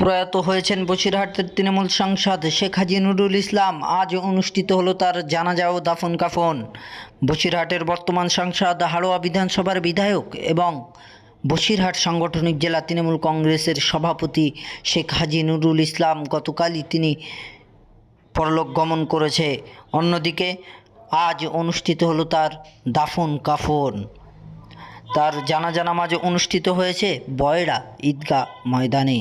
প্রয়াত হয়েছেন বসিরহাটের তৃণমূল সাংসদ শেখ হাজি নুরুল ইসলাম। আজ অনুষ্ঠিত হলো তার জানাজা ও দাফন কাফন। বসিরহাটের বর্তমান সাংসদ, হাড়োয়া বিধানসভার বিধায়ক এবং বসিরহাট সাংগঠনিক জেলা তৃণমূল কংগ্রেসের সভাপতি শেখ হাজি নুরুল ইসলাম গতকালই তিনি পরলোক গমন করেছে। অন্যদিকে আজ অনুষ্ঠিত হলো তার দাফন কাফন। তার জানাজা নামাজ অনুষ্ঠিত হয়েছে বয়রা ঈদগাহ ময়দানে।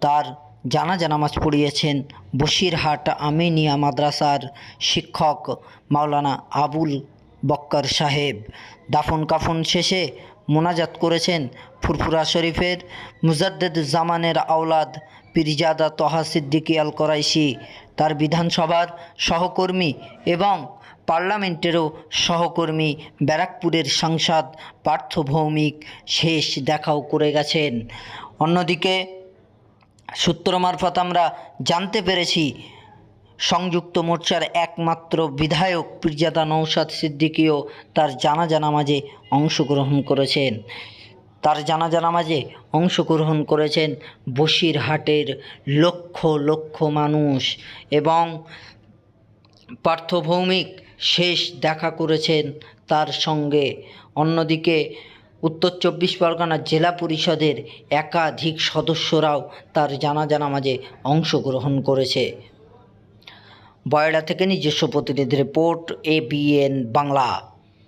তার জানাজা নামাজ পড়িয়েছেন বসিরহাট আমিনিয়া মাদ্রাসার শিক্ষক মাওলানা আবুল বক্কর সাহেব। দাফন কাফন শেষে মোনাজাত করেছেন ফুরফুরা শরীফের মুজাদ্দেদ জামানের আওলাদ পিরজাদা তহা সিদ্দিকী আল করাইশি। তার বিধানসভার সহকর্মী এবং পার্লামেন্টেরও সহকর্মী ব্যারাকপুরের সাংসদ পার্থ ভৌমিক শেষ দেখাও করে গেছেন। অন্যদিকে সূত্র মারফত আমরা জানতে পেরেছি, সংযুক্ত মোর্চার একমাত্র বিধায়ক পীরজাদা নৌসাদ সিদ্দিকীও তার জানাজা নামাজে অংশগ্রহণ করেছেন। তার জানাজা নামাজে অংশগ্রহণ করেছেন বসিরহাটের লক্ষ লক্ষ মানুষ এবং পার্থভৌমিক শেষ দেখা করেছেন তার সঙ্গে। অন্যদিকে উত্তর চব্বিশ পরগনা জেলা পরিষদের একাধিক সদস্যরাও তার জানাজা নামাজে অংশগ্রহণ করেছে। বয়ডা থেকে নিজস্ব প্রতিনিধি রিপোর্ট এবিএন বাংলা।